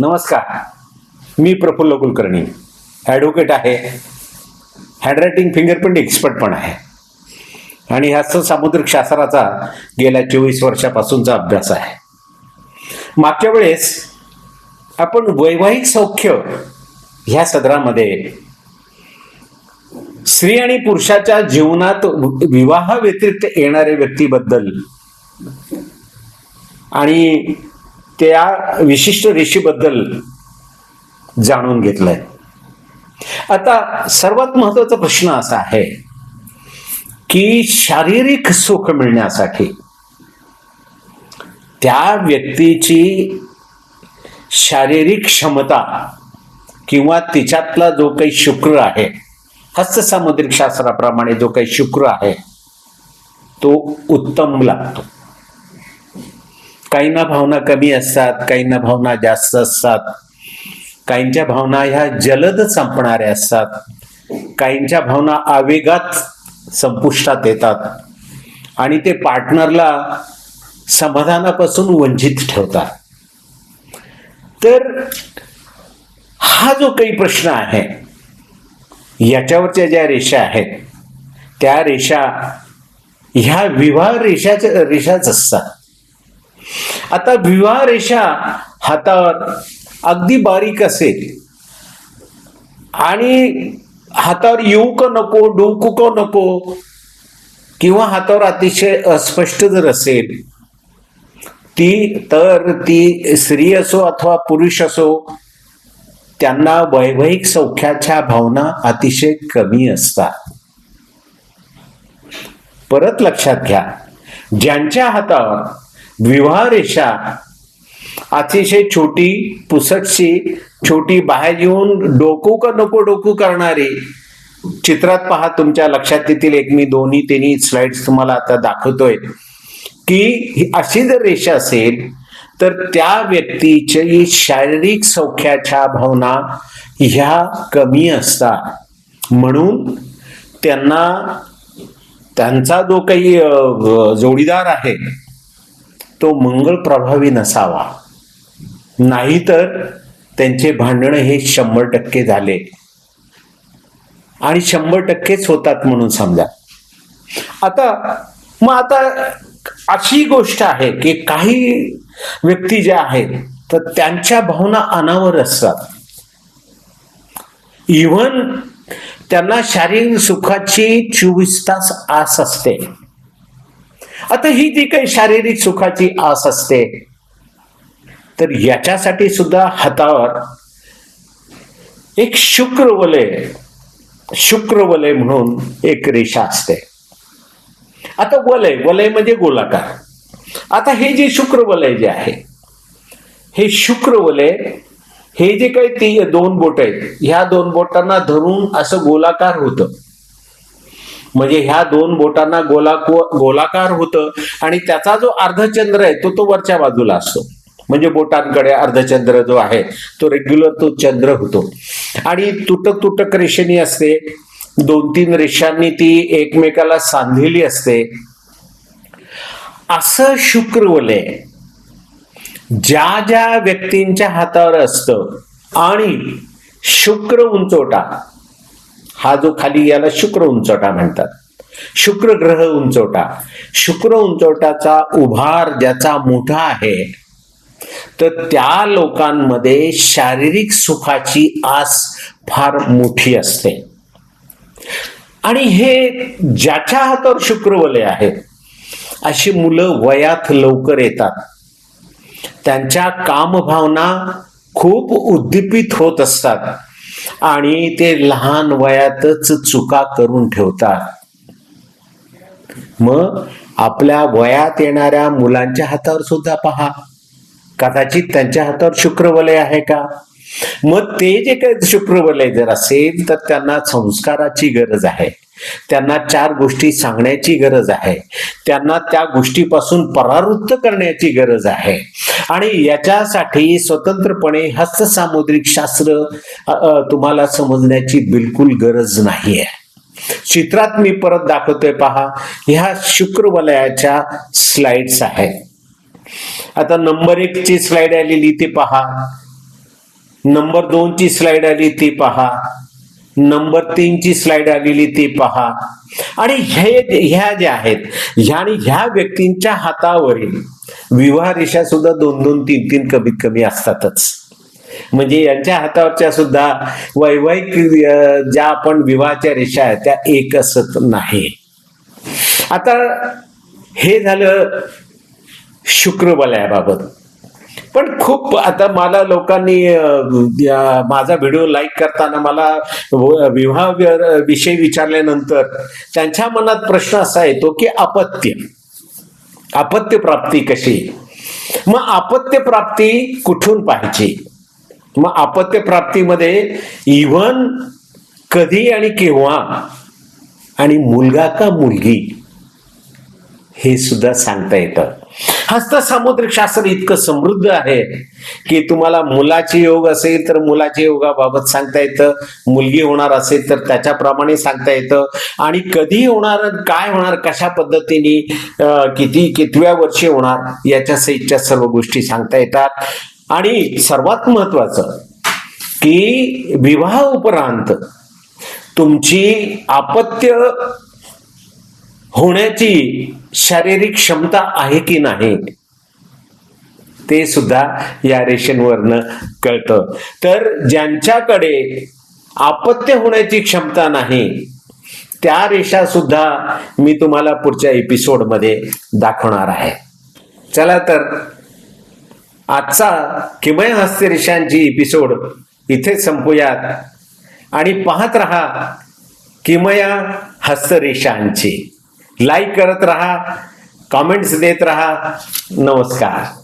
नमस्कार. मी प्रफुल्ल कुलकर्णी. ॲडव्होकेट आहे. हँडरायटिंग फिंगरप्रिंट एक्सपर्ट पण आहे. आणि हा सामुद्रिक शास्त्राचा गेल्या चोवीस वर्षापासूनचा अभ्यास आहे. मागच्या वेळेस आपण वैवाहिक सौख्य ह्या सदरामध्ये स्त्री आणि पुरुषाच्या जीवनात विवाह व्यतिरिक्त येणाऱ्या व्यक्तीबद्दल आणि त्या विशिष्ट रेषेबद्दल जाणून घेतलंय. आता सर्वात महत्त्वाचा प्रश्न असा आहे की शारीरिक सुख मिळण्यासाठी त्या व्यक्तीची शारीरिक क्षमता किंवा तिच्यातला जो काही शुक्र आहे हस्तसामुद्रिक शास्त्राप्रमाणे जो काही शुक्र आहे तो उत्तम लागतो. काहींना भावना कमी असतात काहींना भावना जास्त असतात. काहींच्या भावना ह्या जलद संपणाऱ्या असतात. काहींच्या भावना आवेगात संपुष्टात येतात. आणि ते पार्टनरला समाधानापासून वंचित ठेवतात. तर हा जो काही प्रश्न आहे याच्यावरच्या ज्या रेषा आहेत त्या रेषा ह्या विवाह रेषाच्या रेषाच असतात. आता विवाह रेषा हातावर अगदी बारीक असेल. आणि हातावर येऊ का नको डोकू का नको किंवा हातावर अतिशय अस्पष्ट जर असेल ती तर ती स्त्री असो अथवा पुरुष असो त्यांना वैवाहिक सौख्याच्या भावना अतिशय कमी असतात. परत लक्षात घ्या ज्यांच्या हातावर विवाह रेषा अतिशय छोटी पुसटशी छोटी बाहेर येऊन डोकू का नको डोकू करणारी चित्रात पहा तुमच्या लक्षात येतील एक मी दोन्ही तिन्ही स्लाइड्स तुम्हाला आता दाखवतोय. की ही अशी जर रेषा असेल तर त्या व्यक्तीची शारीरिक सौख्याच्या भावना ह्या कमी असतात. म्हणून त्यांना त्यांचा जो काही जोडीदार आहे तो मंगळ प्रभावी नसावा. नाहीतर त्यांचे भांडणं हे शंभर टक्के झाले. आणि शंभर टक्केच होतात म्हणून समजा. आता मग आता अशी गोष्ट आहे की काही व्यक्ती ज्या आहेत तर त्यांच्या भावना अनावर असतात. इव्हन त्यांना शारीरिक सुखाची चोवीस तास आस असते. आता ही जी काही शारीरिक सुखाची आस असते तर याच्यासाठी सुद्धा हातावर एक शुक्रवलय शुक्रवलय म्हणून एक रेषा असते. आता वलय वलय म्हणजे गोलाकार. आता हे जे शुक्रवलय जे आहे हे शुक्रवलय हे जे काही ती दोन बोट आहेत ह्या दोन बोटांना धरून असं गोलाकार होतं. म्हणजे ह्या दोन बोटांना गोलाक गोलाकार होतं आणि त्याचा जो अर्धचंद्र आहे तो तो वरच्या बाजूला असतो. म्हणजे बोटांकडे अर्धचंद्र जो आहे तो रेग्युलर तो चंद्र होतो. आणि तुटक तुटक रेषेनी असते. दोन तीन रेषांनी ती एकमेकाला सांधलेली असते. असं शुक्रवलय ज्या ज्या व्यक्तींच्या हातावर असतं आणि शुक्र उंचवटा हा जो खाली याला शुक्र उंचवटा म्हणतात. शुक्र ग्रह उंचवटा. शुक्र उंचवटाचा उभार ज्याचा मोठा आहे तर त्या लोकांमध्ये शारीरिक सुखाची आस फार मोठी असते. आणि हे ज्याच्या हातावर शुक्रवले आहेत अशी मुलं वयात लवकर येतात. त्यांच्या कामभावना खूप उद्दीपित होत असतात. आणि ते लहान वयातच चुका करून ठेवतात. मग आपल्या वयात येणाऱ्या मुलांच्या हातावर सुद्धा पहा. कदाचित त्यांच्या हातावर शुक्रवलय आहे का? मग ते जे काही शुक्रवलय जर असेल तर त्यांना संस्काराची गरज आहे. त्यांना चार गोष्टी सांगण्याची गरज आहे. त्यांना त्या गोष्टीपासून परावृत्त करण्याची गरज आहे. आणि याच्यासाठी स्वतंत्रपणे हस्तसामुद्रिक शास्त्र तुम्हाला समजण्याची बिलकुल गरज नाही आहे चित्रात मी परत दाखवतोय पहा ह्या शुक्रवलयाच्या स्लाइड्स आहेत. आता नंबर एक ची स्लाइड आलेली ती पहा. नंबर दोनची स्लाइड आली ती पहा. नंबर तीनची स्लाइड आलेली ती पहा. आणि हे ह्या ज्या आहेत ह्या आणि ह्या व्यक्तींच्या हातावरील विवाह रेषा सुद्धा दोन दोन तीन तीन कमीत कमी असतातच. म्हणजे यांच्या हातावरच्या सुद्धा वैवाहिक ज्या आपण विवाहाच्या रेषा आहेत त्या एक असत नाही. आता हे झालं शुक्रबलयाबाबत पण खूप आता मला लोकांनी माझा व्हिडिओ लाईक करताना मला विवाह विषयी विचारल्यानंतर त्यांच्या मनात प्रश्न असा येतो की अपत्य. अपत्य प्राप्ती कशी? मग अपत्य प्राप्ती कुठून पाहिजे मग अपत्य प्राप्तीमध्ये इव्हन कधी आणि केव्हा? आणि मुलगा का मुलगी? हे सुद्धा सांगता येतं. हस्त सामुद्रिक शास्त्र इतकं समृद्ध आहे की तुम्हाला मुलाचे योग असेल तर मुलाच्या योगाबाबत सांगता येतं. मुलगी होणार असेल तर त्याच्याप्रमाणे सांगता येतं. आणि कधी होणार काय होणार कशा पद्धतीने किती कितव्या वर्षी होणार याच्या सहितच्या सर्व गोष्टी सांगता येतात. आणि सर्वात महत्वाचं की विवाह उपरांत तुमची आपत्य होण्याची शारीरिक क्षमता आहे की नाही? ते सुद्धा या रेषेवरनं कळतं. तर ज्यांच्याकडे आपत्य होण्याची क्षमता नाही त्या रेषा सुद्धा मी तुम्हाला पुढच्या एपिसोडमध्ये दाखवणार आहे. चला तर आजचा किमय हस्तरेषांची एपिसोड इथे संपूयात आणि पाहत रहा किमया हस्तरेषांची लाईक करत रहा कमेंट्स देत रहा. नमस्कार.